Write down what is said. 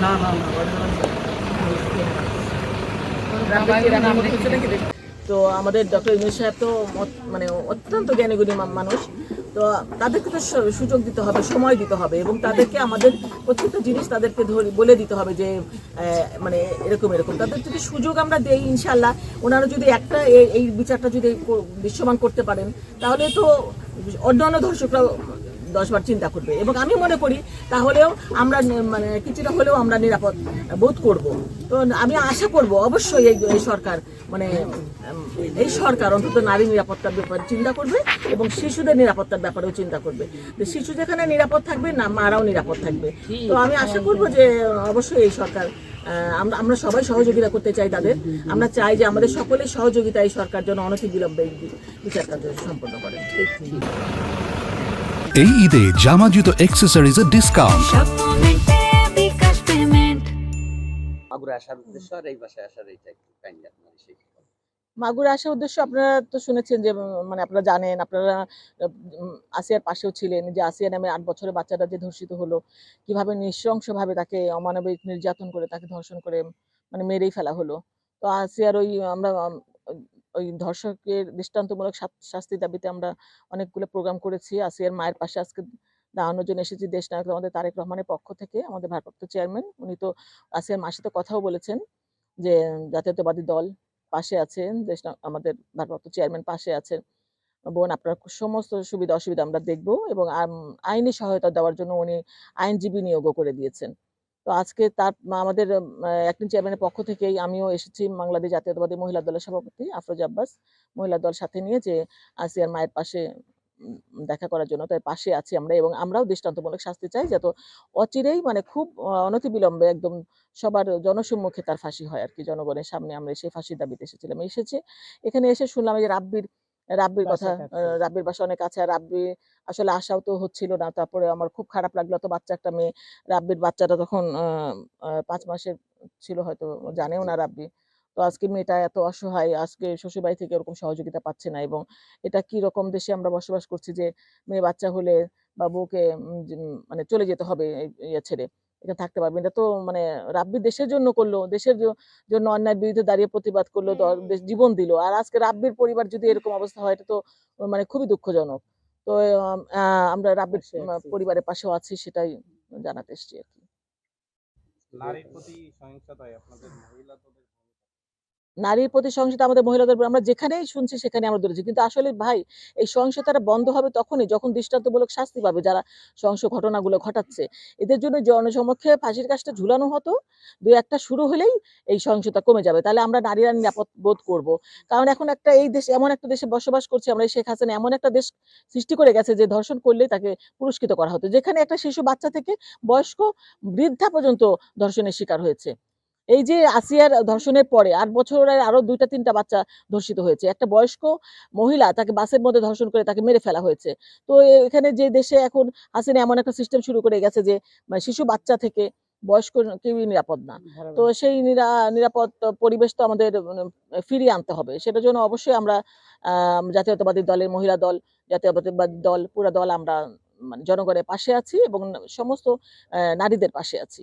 না না তো আমাদের ডক্টর ইউনুস সাহেব তো মানে অত্যন্ত জ্ঞানীগুণী মানুষ। তো তাদেরকে তো সুযোগ দিতে হবে, সময় দিতে হবে এবং তাদেরকে আমাদের প্রত্যেকটা জিনিস তাদেরকে ধরে, বলে দিতে হবে যে মানে এরকম এরকম। তাদের যদি সুযোগ আমরা দেই ইনশাল্লাহ ওনারা যদি একটা এই বিচারটা যদি দৃশ্যমান করতে পারেন, তাহলে তো অন্যান্য দর্শকরা দশবার চিন্তা করবে। এবং আমি মনে করি তাহলেও আমরা মানে কিছুটা হলেও আমরা নিরাপদ বোধ করব। তো আমি আশা করব অবশ্যই এই এই সরকার মানে এই সরকার অন্তত নারী নিরাপত্তার ব্যাপারে চিন্তা করবে এবং শিশুদের নিরাপত্তার ব্যাপারেও চিন্তা করবে। তো শিশু যেখানে নিরাপদ থাকবে, না, মারাও নিরাপদ থাকবে। তো আমি আশা করব যে অবশ্যই এই সরকার আমরা আমরা সবাই সহযোগিতা করতে চাই তাদের। আমরা চাই যে আমাদের সকলের সহযোগিতা এই সরকার যেন অনতি বিলম্বে বিচার কার্য সম্পন্ন করে। এই ঈদে জামা জুতো অ্যাক্সেসরিজের ডিসকাউন্ট মাগুরা আসার উদ্দেশ্য আর এই বাসায় আসার এইটা একটু কাইন্ডলি আপনার সেই মাগুরা আসার উদ্দেশ্য আপনারা তো শুনেছেন যে মানে আপনারা জানেন আপনারা আসিয়ার পাশেও ছিলেন যে আসিয়া নামে আট বছরের বাচ্চাটা যে ধর্ষিত হলো কীভাবে নৃশংসভাবে তাকে অমানবিক নির্যাতন করে তাকে ধর্ষণ করে মানে মেরেই ফেলা হলো। তো আসিয়ার ওই আমরা ওই ধর্ষকের দৃষ্টান্তমূলক শাস্তি দাবিতে আমরা অনেকগুলো প্রোগ্রাম করেছি। আসিয়ার মায়ের পাশে আজকে দাঁড়ানোর জন্য এসেছি দেশ নায়ক আমাদের তারেক রহমানের পক্ষ থেকে, আমাদের ভারপ্রাপ্ত চেয়ারম্যান উনি তো আসিয়ার মার সাথে কথাও বলেছেন যে, জাতীয়তাবাদী দল পাশে আছেন দেশ আমাদের ভারপ্রাপ্ত চেয়ারম্যান পাশে আছেন। বোন, আপনার সমস্ত সুবিধা অসুবিধা আমরা দেখব এবং আইনি সহায়তা দেওয়ার জন্য উনি আইনজীবী নিয়োগও করে দিয়েছেন। তো আজকে তার আমাদের অ্যাক্টিং চেয়ারম্যানের পক্ষ থেকেই আমিও এসেছি বাংলাদেশ জাতীয়তাবাদী মহিলা দলের সভাপতি আফরোজ আব্বাস, মহিলা দল সাথে নিয়ে যে আসিয়ার মায়ের পাশে দেখা করার জন্য। তাই পাশে আছি আমরা এবং আমরাও দৃষ্টান্তমূলক শাস্তি চাই যাতে অচিরেই মানে খুব অনতিবিলম্বে একদম সবার জনসম্মুখে তার ফাঁসি হয় আর কি, জনগণের সামনে আমরা সেই ফাঁসির দাবিতে এসেছিলাম। এসেছে, এখানে এসে শুনলাম যে রাব্বির রাব্বির কথা রাব্বির বাসা অনেক আছে আর রাব্বি আসলে আশাও তো হচ্ছিল না। তারপরে আমার খুব খারাপ লাগল। তো বাচ্চা একটা মেয়ে। রাব্বির বাচ্চাটা তখন পাঁচ মাসের ছিল হয়তো জানেও না রাব্বি। তো আজকে মেয়েটা এত অসহায় আজকে শ্বশুরবাড়ি থেকে ওরকম সহযোগিতা পাচ্ছে না এবং এটা কি রকম দেশে আমরা বসবাস করছি যে মেয়ে বাচ্চা হলে বা বউকে মানে চলে যেতে হবে এই ইয়ে ছেড়ে। এখানে থাকতে পারবে এটা তো মানে রাব্বি দেশের জন্য করল দেশের জন্য অন্যায় বিরুদ্ধে দাঁড়িয়ে প্রতিবাদ করল জীবন দিল। আর আজকে রাব্বির পরিবার যদি এরকম অবস্থা হয় এটা তো মানে খুবই দুঃখজনক। তো আহ, আমরা রাব্বির পাশে উম, আছি। পরিবারের পাশেও আছি সেটাই জানাতে এসেছি আর কি। নারীর প্রতি সহিংসতায় আপনাদের মহিলা নারীর প্রতি সহিংসতা আমাদের মহিলাদের আমরা যেখানেই শুনছি সেখানে আমরা ধরেছি কিন্তু আসলে ভাই, এই সহিংসতাটা বন্ধ হবে তখনই যখন দৃষ্টান্তমূলক শাস্তি পাবে যারা সহিংস ঘটনাগুলো ঘটাচ্ছে। এদের জন্য জনসমক্ষে ফাঁসির কাজটা ঝুলানো হতো। দু একটা শুরু হলেই এই সহিংসতা কমে যাবে। তাহলে আমরা নারীরা নিরাপদ বোধ করব। কারণ এখন একটা এই দেশ, এমন একটা দেশে বসবাস করছি আমরা শেখ হাসিনা এমন একটা দেশ সৃষ্টি করে গেছে যে ধর্ষণ করলেই তাকে পুরস্কৃত করা হতো। যেখানে একটা শিশু বাচ্চা থেকে বয়স্ক বৃদ্ধা পর্যন্ত ধর্ষণের শিকার হয়েছে। এই যে আসিয়ার ধর্ষণের পরে আট বছরের আরও দুইটা তিনটা বাচ্চা ধর্ষিত হয়েছে। একটা বয়স্ক মহিলা তাকে বাসের মধ্যে ধর্ষণ করে তাকে মেরে ফেলা হয়েছে। তো এখানে যে দেশে এখন হাসিনা এমন একটা সিস্টেম শুরু করে গেছে যে মানে শিশু বাচ্চা থেকে বয়স্ক কেউই নিরাপদ না। তো সেই নিরা- নিরাপদ পরিবেশ তো আমাদের ফিরিয়ে আনতে হবে। সেটার জন্য অবশ্যই আমরা আহ, জাতীয়তাবাদী দলের মহিলা দল জাতীয়তাবাদী দল পুরা দল আমরা মানে জনগণের পাশে আছি এবং সমস্ত নারীদের পাশে আছি।